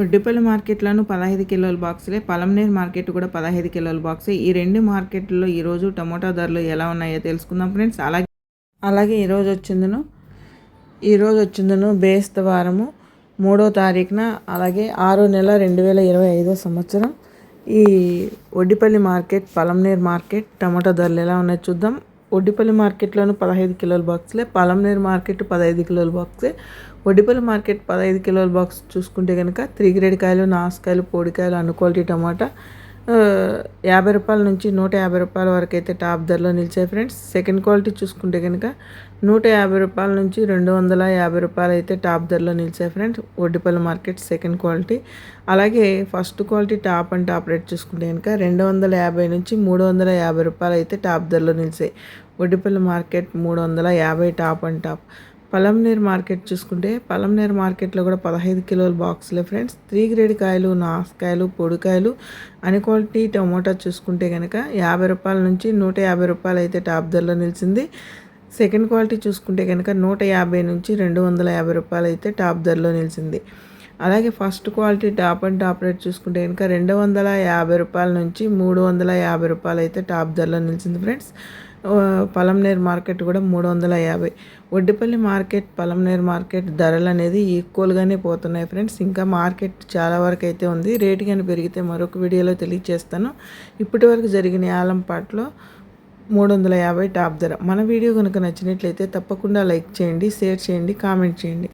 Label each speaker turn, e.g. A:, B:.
A: ఒడ్డిపల్లి మార్కెట్లోనూ పదహైదు కిలోల బాక్సులే పలంనేర్ మార్కెట్ కూడా పదహైదు కిలోల బాక్సే. ఈ రెండు మార్కెట్లో ఈరోజు టమోటా ధరలు ఎలా ఉన్నాయో తెలుసుకుందాం ఫ్రెండ్స్. అలాగే అలాగే ఈరోజు వచ్చిందను ఈరోజు వచ్చిందను బేస్తవారము మూడో తారీఖున అలాగే ఆరో నెల రెండు వేల ఇరవై ఐదో సంవత్సరం. ఈ Oddipalli market Palamaner market tomato ధరలు ఎలా ఉన్నాయో చూద్దాం. ఒడ్డిపల్లి మార్కెట్లోనూ పదహైదు కిలోల బాక్స్లే పలంనేరు మార్కెట్ పదహైదు కిలోల బాక్సే. ఒడ్డిపల్లి మార్కెట్ పదహైదు కిలోల బాక్స్ చూసుకుంటే కనుక త్రీ గ్రేడ్ కాయలు నాసుకాయలు పొడికాయలు అను క్వాలిటీ టమాటా యాభై రూపాయల నుంచి నూట యాభై రూపాయల వరకు అయితే టాప్ ధరలో నిలిచాయి ఫ్రెండ్స్. సెకండ్ క్వాలిటీ చూసుకుంటే కనుక నూట యాభై రూపాయల నుంచి రెండు వందల యాభై రూపాయలు అయితే టాప్ ధరలో నిలిచాయి friends. Vaddipalli market second quality. అలాగే first quality top and top rate చూసుకుంటే కనుక రెండు వందల యాభై నుంచి మూడు వందల యాభై రూపాయలు అయితే టాప్ ధరలో నిలిచాయి. ఒడ్డిపల్లి మార్కెట్ మూడు వందల యాభై top and top. Palamaner market చూసుకుంటే పలంనేర్ మార్కెట్లో కూడా పదహైదు కిలోల బాక్సులే ఫ్రెండ్స్. త్రీ గ్రేడ్ కాయలు నాసుకాయలు పొడికాయలు అని క్వాలిటీ టమోటా చూసుకుంటే కనుక యాభై రూపాయల నుంచి నూట యాభై రూపాయలు అయితే టాప్ ధరలో నిలిచింది. సెకండ్ క్వాలిటీ చూసుకుంటే కనుక నూట యాభై నుంచి రెండు వందల యాభై రూపాయలు అయితే టాప్ ధరలో నిలిచింది. అలాగే first quality top and top rate చూసుకుంటే కనుక రెండు వందల యాభై రూపాయల నుంచి మూడు వందల యాభై రూపాయలు అయితే టాప్ ధరలో నిలిచింది ఫ్రెండ్స్. పలంనేర్ మార్కెట్ కూడా మూడు వందల యాభై. ఒడ్డిపల్లి మార్కెట్ పలంనేర్ మార్కెట్ ధరలు అనేది ఈక్వల్గానే పోతున్నాయి ఫ్రెండ్స్. ఇంకా మార్కెట్ చాలా వరకు అయితే ఉంది. రేటు కానీ పెరిగితే మరొక వీడియోలో తెలియజేస్తాను ఇప్పటి వరకు జరిగిన ఆలంపాట్లో మూడు వందల యాభై టాప్ ధర. మన వీడియో కనుక నచ్చినట్లయితే తప్పకుండా లైక్ చేయండి షేర్ చేయండి కామెంట్ చేయండి.